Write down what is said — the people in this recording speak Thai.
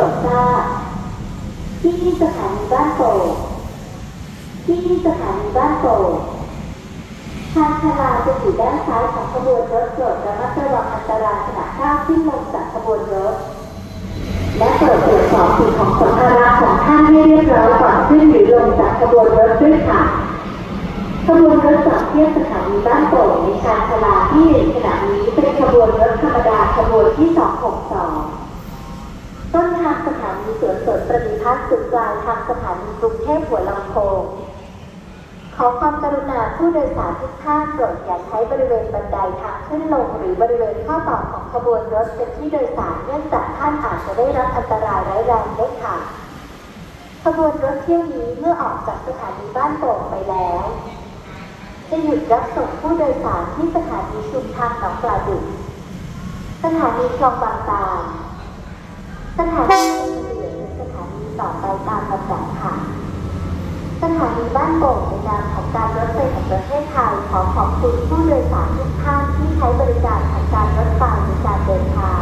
รดทราบที่สถานีบ้านโป่งที่สถานีบ้านโป่งทางชาลาจะอยู่ด้านซ้ายของขบวนรถโปรดระมัดระวังอันตรายขณะก้าวขึ้นลงจากขบวนรถ และโปรดตรวจสอบสิ่งของสัมภาระของท่านให้เรียบร้อยก่อนขึ้นหรือลงจากขบวนรถด้วยค่ะขบวนรถจากเทียบสถานีบ้านโป่งในชานชลาที่เห็นขณะนี้เป็นขบวนรถธรรมดาขบวนที่262 ต้นทางสถานีสวนสนประดิพัฒน์สุดปลายทางสถานีกรุงเทพหัวลำโพงขอความกรุณาผู้โดยสารทุกท่านโปรดอย่าใช้บริเวณบันไดทางขึ้นลงหรือบริเวณข้อต่อของขบวนรถเป็นที่โดยสารเนื่องจากท่านอาจจะได้รับอันตรายร้ายแรงได้ค่ะ ขบวนรถเที่ยวนี้เมื่อออกจากสถานีบ้านโป่งไปแล้ว จะหยุดรับส่งผู้โดยสารที่สถานีชุมทางหนองปลาดุกสถานีคลองบางตาลสถานีเหลือเป็นสถานีต่อไปตามลำดับค่ะ สถานีบ้านโป่งในนามของการรถไฟแห่งประเทศไทยขอขอบคุณผู้โดยสารทุกท่านที่ใช้บริการของการรถไฟในการเดินทาง